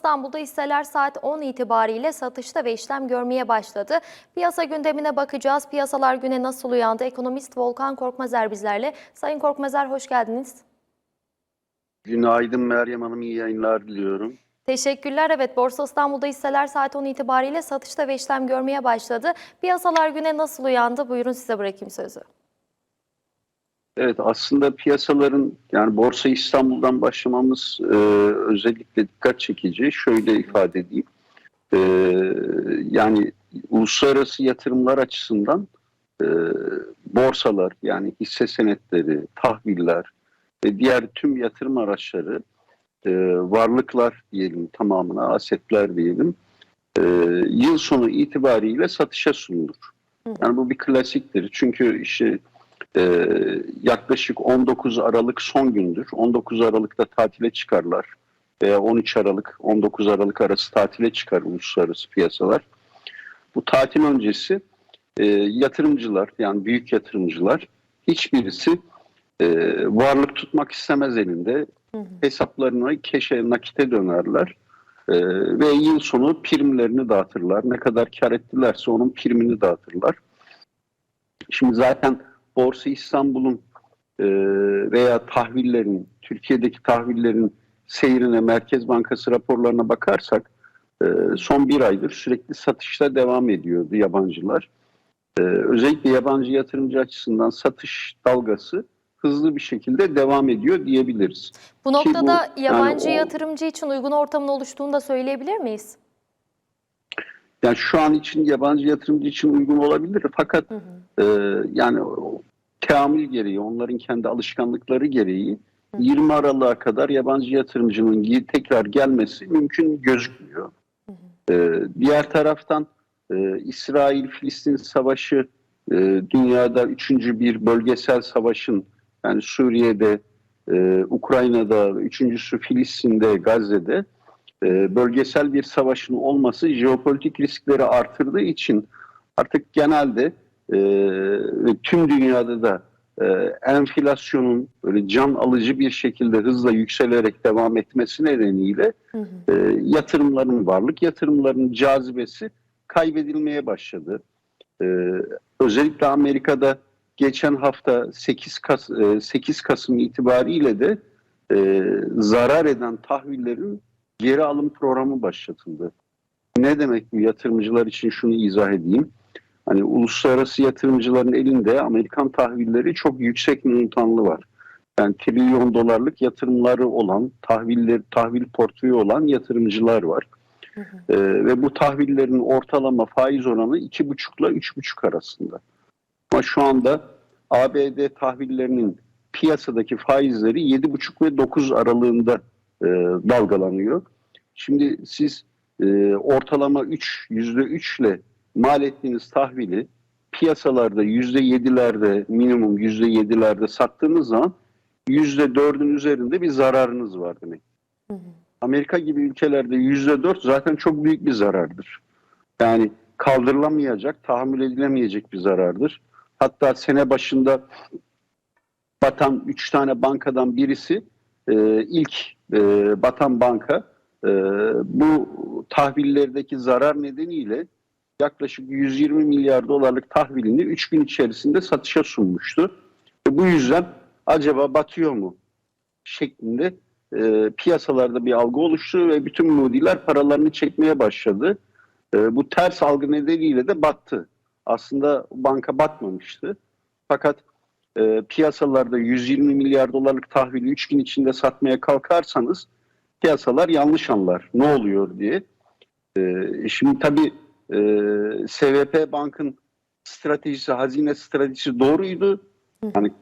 İstanbul'da hisseler saat 10 itibariyle satışta ve işlem görmeye başladı. Piyasa gündemine bakacağız. Piyasalar güne nasıl uyandı? Ekonomist Volkan Korkmazer bizlerle. Sayın Korkmazer hoş geldiniz. Günaydın Meryem Hanım, iyi yayınlar diliyorum. Teşekkürler. Evet, Borsa İstanbul'da hisseler saat 10 itibariyle satışta ve işlem görmeye başladı. Piyasalar güne nasıl uyandı? Buyurun size bırakayım sözü. Evet, aslında piyasaların, yani Borsa İstanbul'dan başlamamız e, özellikle dikkat çekici. Şöyle ifade edeyim. E, yani uluslararası yatırımlar açısından e, borsalar, yani hisse senetleri, tahviller ve diğer tüm yatırım araçları, e, varlıklar diyelim tamamına, asetler diyelim, e, yıl sonu itibariyle satışa sunulur. Yani bu bir klasiktir. Çünkü işte e, yaklaşık 19 Aralık son gündür. 19 Aralık'ta tatile çıkarlar veya 13 Aralık, 19 Aralık arası tatile çıkar uluslararası piyasalar. Bu tatil öncesi e, yatırımcılar yani büyük yatırımcılar hiçbirisi e, varlık tutmak istemez elinde. Hesaplarını keşe nakite dönerler. E, ve yıl sonu primlerini dağıtırlar. Ne kadar kar ettilerse onun primini dağıtırlar. Şimdi zaten Borsa İstanbul'un e, veya tahvillerin, Türkiye'deki tahvillerin seyrine Merkez Bankası raporlarına bakarsak e, son bir aydır sürekli satışta devam ediyordu yabancılar. E, özellikle yabancı yatırımcı açısından satış dalgası hızlı bir şekilde devam ediyor diyebiliriz. Bu noktada bu, yabancı yani o- yatırımcı için uygun ortamın oluştuğunu da söyleyebilir miyiz? Yani şu an için yabancı yatırımcı için uygun olabilir fakat e, yani teamül gereği, onların kendi alışkanlıkları gereği 20 Aralık'a kadar yabancı yatırımcının tekrar gelmesi mümkün gözükmüyor. E, diğer taraftan e, İsrail-Filistin savaşı e, dünyada üçüncü bir bölgesel savaşın yani Suriye'de, e, Ukrayna'da, üçüncüsü Filistin'de, Gazze'de e, bölgesel bir savaşın olması jeopolitik riskleri artırdığı için artık genelde e, ve tüm dünyada da e, enflasyonun böyle can alıcı bir şekilde hızla yükselerek devam etmesi nedeniyle e, yatırımların varlık yatırımlarının cazibesi kaybedilmeye başladı. E, özellikle Amerika'da geçen hafta 8, Kas, e, 8 Kasım itibariyle de e, zarar eden tahvillerin geri alım programı başlatıldı. Ne demek bu yatırımcılar için şunu izah edeyim. Hani uluslararası yatırımcıların elinde Amerikan tahvilleri çok yüksek montanlı var. Yani trilyon dolarlık yatırımları olan, tahviller, tahvil portföyü olan yatırımcılar var. Ee, ve bu tahvillerin ortalama faiz oranı 2,5 ile 3,5 arasında. Ama şu anda ABD tahvillerinin piyasadaki faizleri 7,5 ve 9 aralığında e, dalgalanıyor. Şimdi siz e, ortalama 3, %3 ile mal ettiğiniz tahvili piyasalarda %7'lerde minimum %7'lerde sattığınız zaman %4'ün üzerinde bir zararınız var demek. Amerika gibi ülkelerde %4 zaten çok büyük bir zarardır. Yani kaldırılamayacak, tahammül edilemeyecek bir zarardır. Hatta sene başında batan 3 tane bankadan birisi e, ilk e, batan banka e, bu tahvillerdeki zarar nedeniyle yaklaşık 120 milyar dolarlık tahvilini 3 gün içerisinde satışa sunmuştu. Ve bu yüzden acaba batıyor mu şeklinde e, piyasalarda bir algı oluştu ve bütün mudiler paralarını çekmeye başladı. E, bu ters algı nedeniyle de battı. Aslında banka batmamıştı. Fakat e, piyasalarda 120 milyar dolarlık tahvili 3 gün içinde satmaya kalkarsanız piyasalar yanlış anlar. Ne oluyor diye. E, şimdi tabii e, SVP Bank'ın stratejisi, hazine stratejisi doğruydu. Yani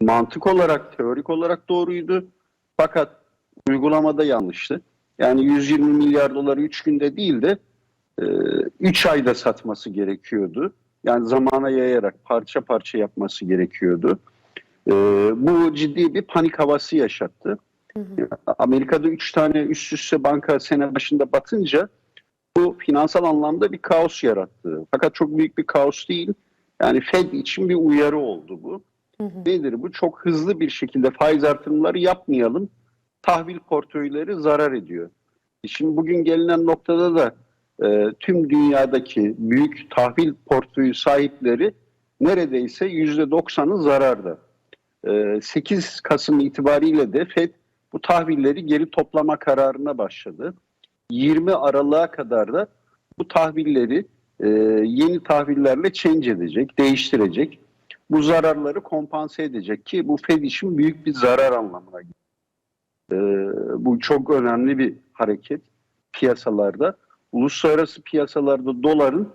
mantık olarak, teorik olarak doğruydu. Fakat uygulamada yanlıştı. Yani 120 milyar doları 3 günde değil de 3 ayda satması gerekiyordu. Yani zamana yayarak parça parça yapması gerekiyordu. E, bu ciddi bir panik havası yaşattı. Amerika'da 3 tane üst üste banka sene başında batınca bu finansal anlamda bir kaos yarattı. Fakat çok büyük bir kaos değil. Yani Fed için bir uyarı oldu bu. Nedir bu? Çok hızlı bir şekilde faiz artırımları yapmayalım. Tahvil portföyleri zarar ediyor. Şimdi bugün gelinen noktada da e, tüm dünyadaki büyük tahvil portföyü sahipleri neredeyse %90'ı zararda. E, 8 Kasım itibariyle de FED bu tahvilleri geri toplama kararına başladı. 20 Aralık'a kadar da bu tahvilleri e, yeni tahvillerle change edecek, değiştirecek. Bu zararları kompanse edecek ki bu Fed için büyük bir zarar anlamına geliyor. E, bu çok önemli bir hareket piyasalarda. Uluslararası piyasalarda doların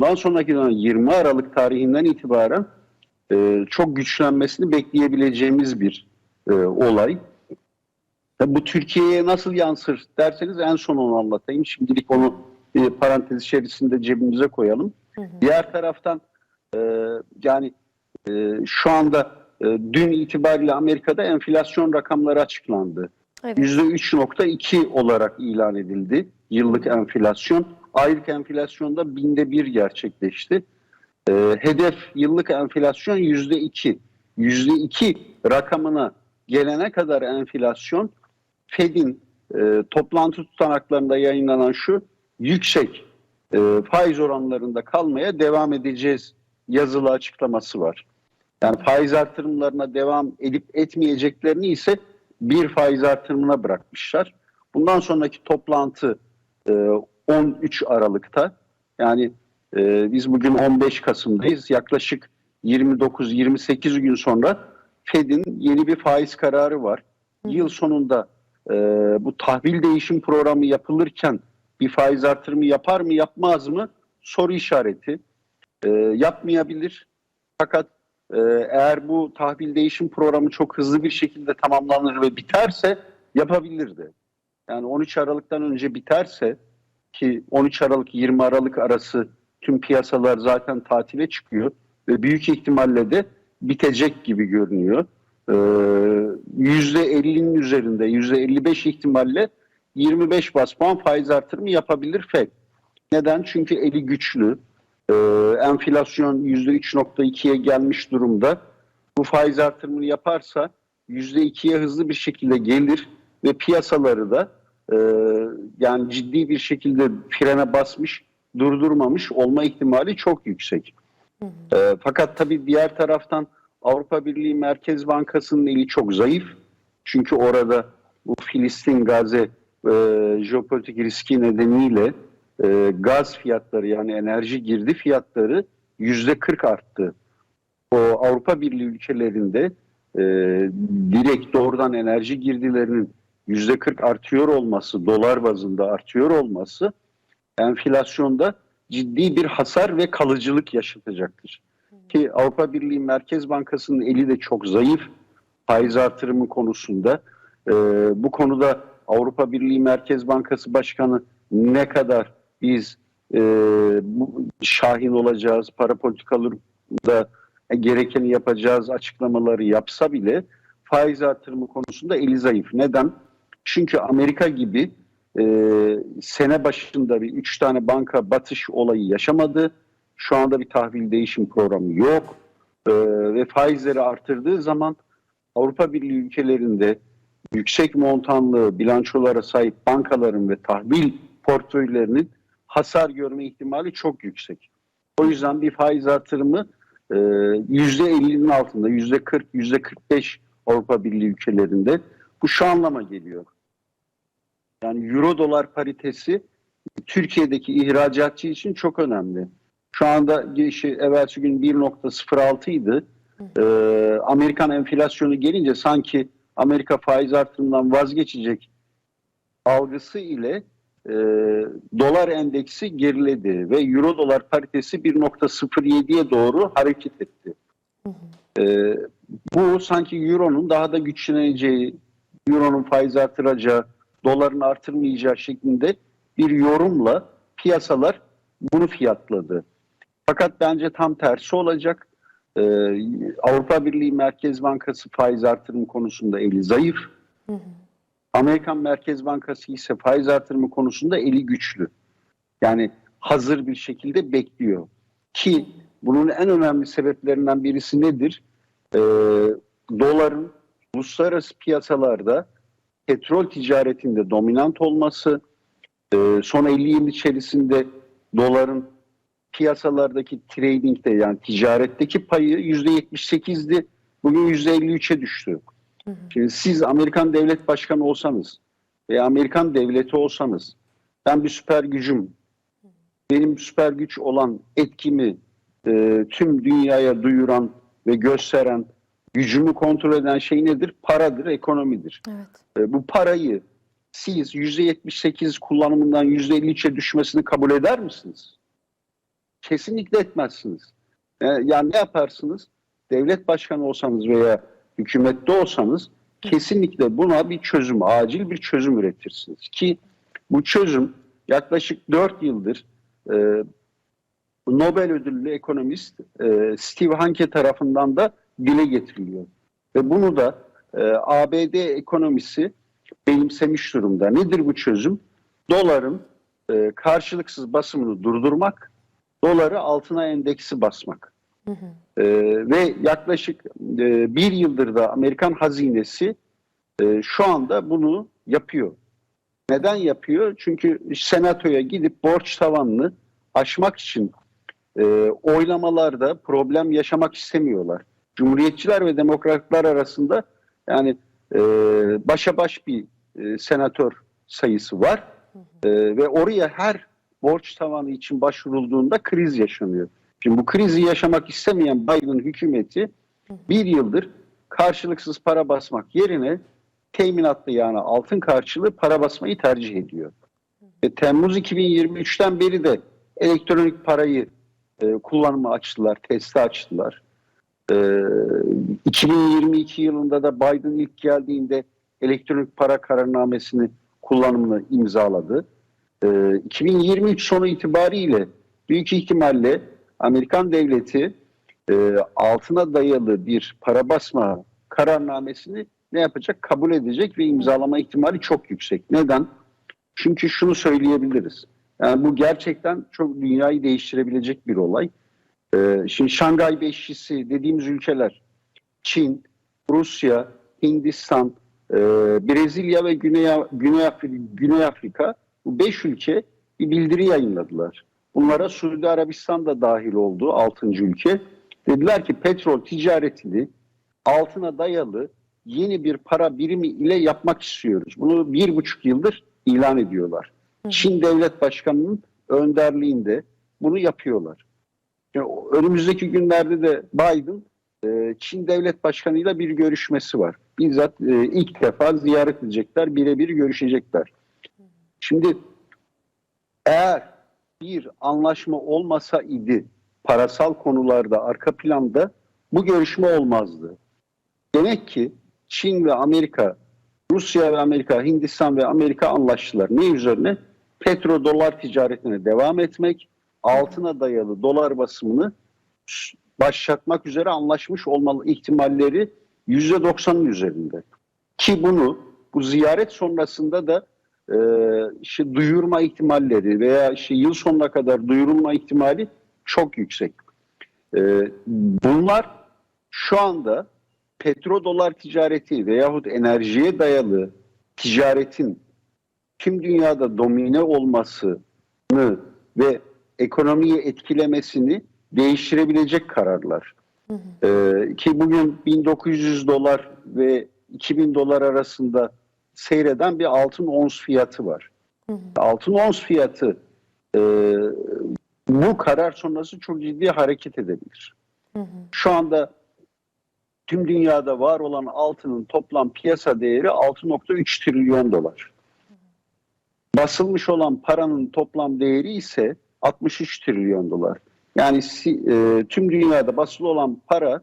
daha sonraki dönem 20 Aralık tarihinden itibaren e, çok güçlenmesini bekleyebileceğimiz bir e, olay. Tabii bu Türkiye'ye nasıl yansır derseniz en son onu anlatayım. Şimdilik onu e, parantez içerisinde cebimize koyalım. Diğer taraftan e, yani e, şu anda e, dün itibariyle Amerika'da enflasyon rakamları açıklandı. Evet. %3.2 olarak ilan edildi yıllık enflasyon. Aylık enflasyonda binde bir gerçekleşti. E, hedef yıllık enflasyon %2. %2 rakamına gelene kadar enflasyon Fed'in e, toplantı tutanaklarında yayınlanan şu yüksek e, faiz oranlarında kalmaya devam edeceğiz yazılı açıklaması var. Yani faiz artırımlarına devam edip etmeyeceklerini ise bir faiz artırımına bırakmışlar. Bundan sonraki toplantı e, 13 Aralık'ta yani e, biz bugün 15 Kasım'dayız. Yaklaşık 29-28 gün sonra Fed'in yeni bir faiz kararı var. Yıl sonunda e, bu tahvil değişim programı yapılırken bir faiz artırımı yapar mı yapmaz mı soru işareti. E, yapmayabilir. Fakat e, eğer bu tahvil değişim programı çok hızlı bir şekilde tamamlanır ve biterse yapabilirdi. Yani 13 Aralık'tan önce biterse ki 13 Aralık 20 Aralık arası tüm piyasalar zaten tatile çıkıyor ve büyük ihtimalle de bitecek gibi görünüyor. Ee, %50'nin üzerinde %55 ihtimalle 25 bas puan faiz artırımı yapabilir FED. Neden? Çünkü eli güçlü. Ee, enflasyon %3.2'ye gelmiş durumda. Bu faiz artırımını yaparsa %2'ye hızlı bir şekilde gelir ve piyasaları da e, yani ciddi bir şekilde frene basmış, durdurmamış olma ihtimali çok yüksek. E, fakat tabii diğer taraftan Avrupa Birliği Merkez Bankası'nın eli çok zayıf. Çünkü orada bu Filistin Gazze e, jeopolitik riski nedeniyle e, gaz fiyatları yani enerji girdi fiyatları yüzde 40 arttı. O Avrupa Birliği ülkelerinde e, direkt doğrudan enerji girdilerinin yüzde 40 artıyor olması, dolar bazında artıyor olması enflasyonda ciddi bir hasar ve kalıcılık yaşatacaktır. Ki Avrupa Birliği Merkez Bankası'nın eli de çok zayıf faiz artırımı konusunda. Ee, bu konuda Avrupa Birliği Merkez Bankası Başkanı ne kadar biz e, şahin olacağız, para politikalarında gerekeni yapacağız açıklamaları yapsa bile faiz artırımı konusunda eli zayıf. Neden? Çünkü Amerika gibi e, sene başında bir üç tane banka batış olayı yaşamadı. Şu anda bir tahvil değişim programı yok. E, ve faizleri artırdığı zaman Avrupa Birliği ülkelerinde yüksek montanlı bilançolara sahip bankaların ve tahvil portföylerinin hasar görme ihtimali çok yüksek. O yüzden bir faiz artırımı e, %50'nin altında, %40, %45 Avrupa Birliği ülkelerinde. Bu şu anlama geliyor. Yani euro dolar paritesi Türkiye'deki ihracatçı için çok önemli. Şu anda girişi evvelsi gün 1.06 idi. Ee, Amerikan enflasyonu gelince sanki Amerika faiz artırımından vazgeçecek algısı ile e, dolar endeksi geriledi ve euro dolar paritesi 1.07'ye doğru hareket etti. E, bu sanki euronun daha da güçleneceği, euronun faiz artıracağı, doların artırmayacağı şeklinde bir yorumla piyasalar bunu fiyatladı. Fakat bence tam tersi olacak. Ee, Avrupa Birliği Merkez Bankası faiz artırımı konusunda eli zayıf. Amerikan Merkez Bankası ise faiz artırımı konusunda eli güçlü. Yani hazır bir şekilde bekliyor. Ki bunun en önemli sebeplerinden birisi nedir? Ee, doların uluslararası piyasalarda petrol ticaretinde dominant olması e, son 50 yıl içerisinde doların piyasalardaki trading'de yani ticaretteki payı %78'di. Bugün %53'e düştü. Şimdi siz Amerikan devlet başkanı olsanız veya Amerikan devleti olsanız ben bir süper gücüm benim süper güç olan etkimi e, tüm dünyaya duyuran ve gösteren gücümü kontrol eden şey nedir? Paradır, ekonomidir. Evet. E, bu parayı siz %78 kullanımından %53'e düşmesini kabul eder misiniz? Kesinlikle etmezsiniz. E, yani ne yaparsınız? Devlet başkanı olsanız veya hükümette olsanız kesinlikle buna bir çözüm, acil bir çözüm üretirsiniz. Ki bu çözüm yaklaşık 4 yıldır e, Nobel ödüllü ekonomist e, Steve Hanke tarafından da dile getiriliyor. Ve bunu da e, ABD ekonomisi benimsemiş durumda. Nedir bu çözüm? Doların e, karşılıksız basımını durdurmak, doları altına endeksi basmak. E, ve yaklaşık e, bir yıldır da Amerikan hazinesi e, şu anda bunu yapıyor. Neden yapıyor? Çünkü senatoya gidip borç tavanını aşmak için e, oylamalarda problem yaşamak istemiyorlar. Cumhuriyetçiler ve demokratlar arasında yani e, başa baş bir e, senatör sayısı var E, ve oraya her borç tavanı için başvurulduğunda kriz yaşanıyor. Şimdi bu krizi yaşamak istemeyen Biden hükümeti bir yıldır karşılıksız para basmak yerine teminatlı yani altın karşılığı para basmayı tercih ediyor. Ve Temmuz 2023'ten beri de elektronik parayı e, kullanıma açtılar, testi açtılar. E, 2022 yılında da Biden ilk geldiğinde elektronik para kararnamesini kullanımını imzaladı. E, 2023 sonu itibariyle büyük ihtimalle Amerikan devleti e, altına dayalı bir para basma kararnamesini ne yapacak? Kabul edecek ve imzalama ihtimali çok yüksek. Neden? Çünkü şunu söyleyebiliriz. Yani bu gerçekten çok dünyayı değiştirebilecek bir olay. Ee, şimdi Şangay Beşlisi dediğimiz ülkeler Çin, Rusya, Hindistan, e, Brezilya ve Güney, Güney, Afrika, Güney Afrika bu beş ülke bir bildiri yayınladılar. Bunlara Suudi Arabistan da dahil oldu, altıncı ülke. Dediler ki petrol ticaretini altına dayalı yeni bir para birimi ile yapmak istiyoruz. Bunu bir buçuk yıldır ilan ediyorlar. Çin Devlet Başkanı'nın önderliğinde bunu yapıyorlar. Yani önümüzdeki günlerde de Biden e, Çin Devlet Başkanı'yla bir görüşmesi var. Bizzat e, ilk defa ziyaret edecekler, birebir görüşecekler. Şimdi eğer bir anlaşma olmasa idi parasal konularda arka planda bu görüşme olmazdı. Demek ki Çin ve Amerika, Rusya ve Amerika, Hindistan ve Amerika anlaştılar. Ne üzerine? Petrodolar ticaretine devam etmek, altına dayalı dolar basımını başlatmak üzere anlaşmış olmalı ihtimalleri %90'ın üzerinde. Ki bunu bu ziyaret sonrasında da e, işte duyurma ihtimalleri veya işte yıl sonuna kadar duyurulma ihtimali çok yüksek. E, bunlar şu anda petrodolar ticareti veyahut enerjiye dayalı ticaretin tüm dünyada domine olmasını ve ekonomiyi etkilemesini değiştirebilecek kararlar. Hı hı. Ee, ki bugün 1900 dolar ve 2000 dolar arasında seyreden bir altın ons fiyatı var. Hı hı. Altın ons fiyatı e, bu karar sonrası çok ciddi hareket edebilir. Hı hı. Şu anda tüm dünyada var olan altının toplam piyasa değeri 6.3 trilyon dolar. Basılmış olan paranın toplam değeri ise 63 trilyon dolar. Yani e, tüm dünyada basılı olan para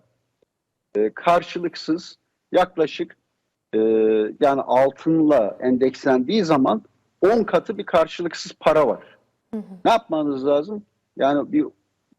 e, karşılıksız yaklaşık e, yani altınla endekslendiği zaman 10 katı bir karşılıksız para var. Hı hı. Ne yapmanız lazım? Yani bir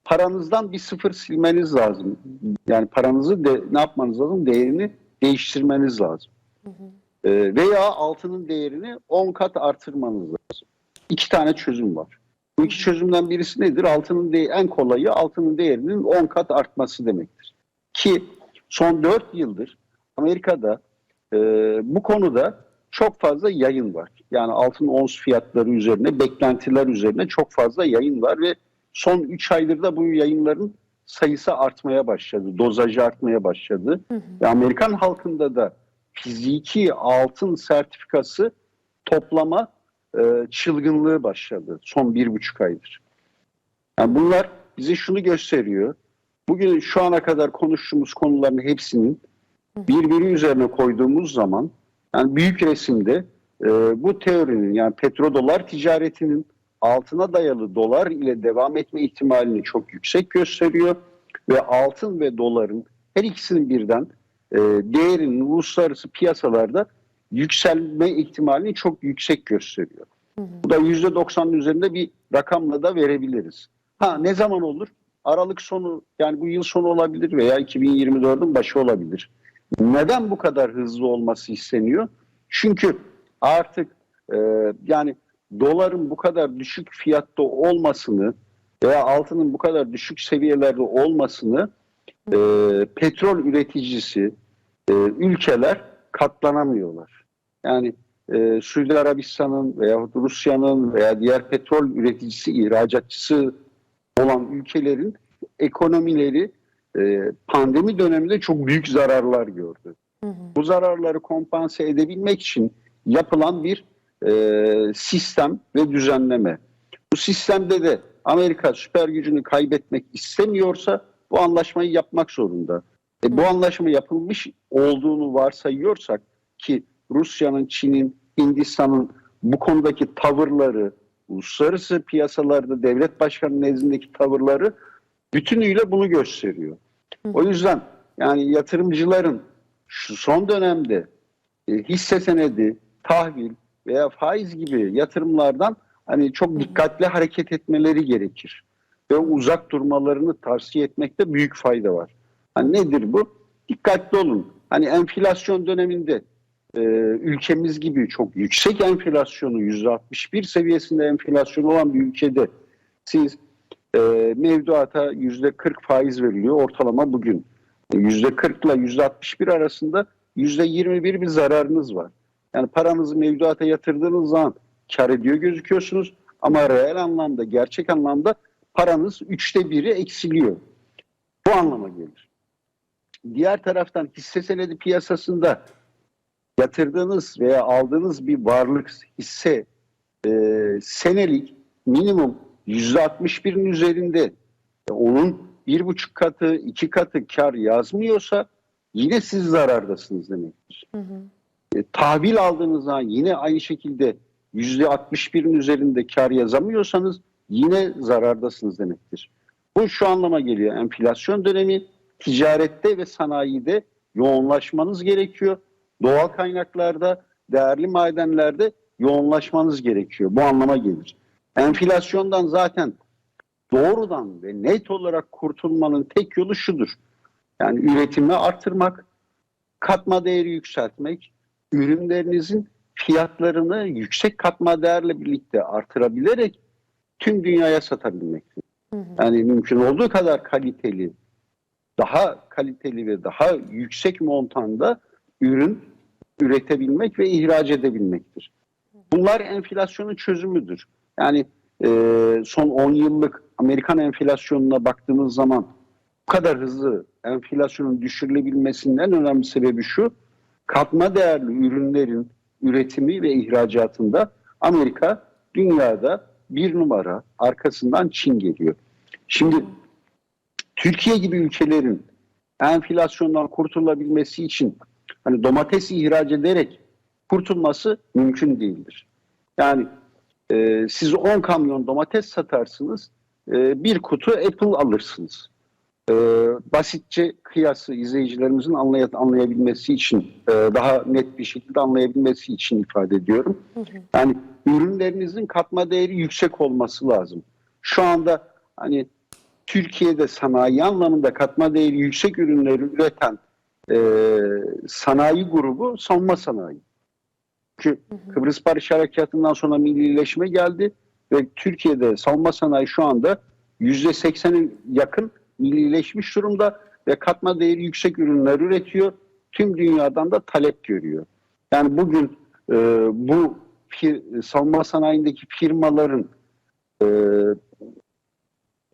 paranızdan bir sıfır silmeniz lazım. Yani paranızı de, ne yapmanız lazım? Değerini değiştirmeniz lazım. Hı hı. E, veya altının değerini 10 kat artırmanız lazım. İki tane çözüm var. Bu iki çözümden birisi nedir? Altının de en kolayı altının değerinin 10 kat artması demektir. Ki son 4 yıldır Amerika'da e, bu konuda çok fazla yayın var. Yani altın ons fiyatları üzerine, beklentiler üzerine çok fazla yayın var ve son 3 aydır da bu yayınların sayısı artmaya başladı. Dozajı artmaya başladı. Ve Amerikan halkında da fiziki altın sertifikası toplama e, çılgınlığı başladı son bir buçuk aydır. Yani bunlar bize şunu gösteriyor. Bugün şu ana kadar konuştuğumuz konuların hepsinin birbiri üzerine koyduğumuz zaman yani büyük resimde e, bu teorinin yani petrodolar ticaretinin altına dayalı dolar ile devam etme ihtimalini çok yüksek gösteriyor ve altın ve doların her ikisinin birden e, değerinin uluslararası piyasalarda yükselme ihtimalini çok yüksek gösteriyor. Bu da %90'ın üzerinde bir rakamla da verebiliriz. Ha ne zaman olur? Aralık sonu yani bu yıl sonu olabilir veya 2024'ün başı olabilir. Neden bu kadar hızlı olması isteniyor? Çünkü artık e, yani doların bu kadar düşük fiyatta olmasını veya altının bu kadar düşük seviyelerde olmasını e, petrol üreticisi e, ülkeler katlanamıyorlar. Yani e, Suudi Arabistan'ın veya Rusya'nın veya diğer petrol üreticisi, ihracatçısı olan ülkelerin ekonomileri e, pandemi döneminde çok büyük zararlar gördü. Bu zararları kompanse edebilmek için yapılan bir e, sistem ve düzenleme. Bu sistemde de Amerika süper gücünü kaybetmek istemiyorsa bu anlaşmayı yapmak zorunda. E, bu anlaşma yapılmış olduğunu varsayıyorsak ki Rusya'nın, Çin'in, Hindistan'ın bu konudaki tavırları, uluslararası piyasalarda devlet başkanı nezdindeki tavırları bütünüyle bunu gösteriyor. O yüzden yani yatırımcıların şu son dönemde e, hisse senedi, tahvil veya faiz gibi yatırımlardan hani çok dikkatli hareket etmeleri gerekir. Ve uzak durmalarını tavsiye etmekte büyük fayda var. Hani nedir bu? Dikkatli olun. Hani enflasyon döneminde e, ülkemiz gibi çok yüksek enflasyonu %61 seviyesinde enflasyon olan bir ülkede siz e, mevduata %40 faiz veriliyor ortalama bugün. E, %40 ile %61 arasında %21 bir zararınız var. Yani paranızı mevduata yatırdığınız zaman kar ediyor gözüküyorsunuz ama reel anlamda, gerçek anlamda paranız üçte biri eksiliyor. Bu anlama gelir. Diğer taraftan hisse senedi piyasasında yatırdığınız veya aldığınız bir varlık hisse e, senelik minimum %61'in üzerinde e, onun bir buçuk katı, iki katı kar yazmıyorsa yine siz zarardasınız demektir. E, tahvil aldığınız zaman yine aynı şekilde %61'in üzerinde kar yazamıyorsanız yine zarardasınız demektir. Bu şu anlama geliyor. Enflasyon dönemi ticarette ve sanayide yoğunlaşmanız gerekiyor. Doğal kaynaklarda, değerli madenlerde yoğunlaşmanız gerekiyor. Bu anlama gelir. Enflasyondan zaten doğrudan ve net olarak kurtulmanın tek yolu şudur. Yani üretimi artırmak, katma değeri yükseltmek, ürünlerinizin fiyatlarını yüksek katma değerle birlikte artırabilerek tüm dünyaya satabilmektir. Yani mümkün olduğu kadar kaliteli, daha kaliteli ve daha yüksek montanda ürün üretebilmek ve ihraç edebilmektir. Bunlar enflasyonun çözümüdür. Yani e, son 10 yıllık Amerikan enflasyonuna baktığınız zaman bu kadar hızlı enflasyonun düşürülebilmesinin en önemli sebebi şu. Katma değerli ürünlerin üretimi ve ihracatında Amerika dünyada bir numara arkasından Çin geliyor. Şimdi Türkiye gibi ülkelerin enflasyondan kurtulabilmesi için hani domates ihraç ederek kurtulması mümkün değildir. Yani e, siz 10 kamyon domates satarsınız, e, bir kutu Apple alırsınız. E, basitçe kıyası izleyicilerimizin anlay anlayabilmesi için, e, daha net bir şekilde anlayabilmesi için ifade ediyorum. Yani ürünlerinizin katma değeri yüksek olması lazım. Şu anda hani Türkiye'de sanayi anlamında katma değeri yüksek ürünleri üreten e, sanayi grubu savunma sanayi. Çünkü Kıbrıs Barış Harekatı'ndan sonra millileşme geldi ve Türkiye'de savunma sanayi şu anda %80'e yakın millileşmiş durumda ve katma değeri yüksek ürünler üretiyor. Tüm dünyadan da talep görüyor. Yani bugün e, bu fir- savunma sanayindeki firmaların e,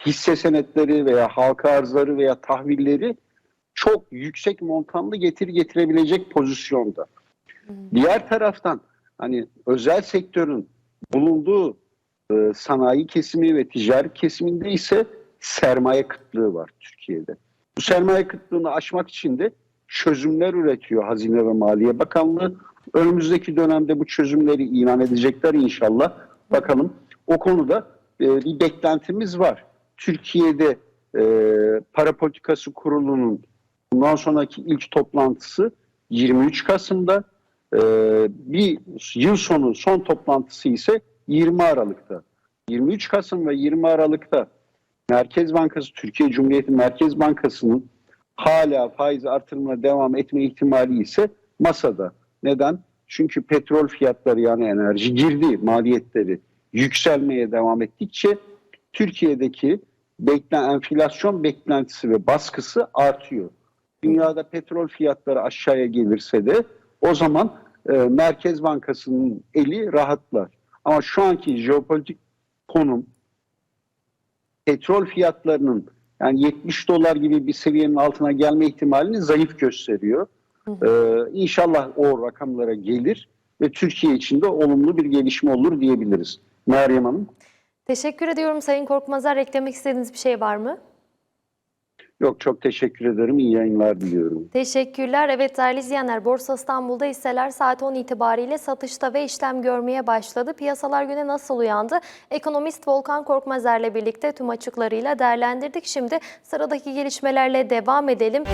hisse senetleri veya halka arzları veya tahvilleri çok yüksek montanlı getiri getirebilecek pozisyonda. Diğer taraftan hani özel sektörün bulunduğu e, sanayi kesimi ve ticari kesiminde ise sermaye kıtlığı var Türkiye'de. Bu sermaye kıtlığını aşmak için de çözümler üretiyor Hazine ve Maliye Bakanlığı. Önümüzdeki dönemde bu çözümleri ilan edecekler inşallah. Bakalım o konuda e, bir beklentimiz var. Türkiye'de e, para politikası kurulunun bundan sonraki ilk toplantısı 23 Kasım'da. E, bir yıl sonu son toplantısı ise 20 Aralık'ta. 23 Kasım ve 20 Aralık'ta Merkez Bankası, Türkiye Cumhuriyeti Merkez Bankası'nın hala faiz artırımına devam etme ihtimali ise masada. Neden? Çünkü petrol fiyatları yani enerji girdi maliyetleri yükselmeye devam ettikçe Türkiye'deki beklen enflasyon beklentisi ve baskısı artıyor. Dünyada petrol fiyatları aşağıya gelirse de o zaman e, Merkez Bankası'nın eli rahatlar. Ama şu anki jeopolitik konum petrol fiyatlarının yani 70 dolar gibi bir seviyenin altına gelme ihtimalini zayıf gösteriyor. Ee, inşallah o rakamlara gelir ve Türkiye için de olumlu bir gelişme olur diyebiliriz. Meryem Hanım. Teşekkür ediyorum Sayın Korkmazer. Eklemek istediğiniz bir şey var mı? Yok çok teşekkür ederim. İyi yayınlar diliyorum. Teşekkürler. Evet değerli izleyenler Borsa İstanbul'da hisseler saat 10 itibariyle satışta ve işlem görmeye başladı. Piyasalar güne nasıl uyandı? Ekonomist Volkan Korkmazer'le birlikte tüm açıklarıyla değerlendirdik. Şimdi sıradaki gelişmelerle devam edelim.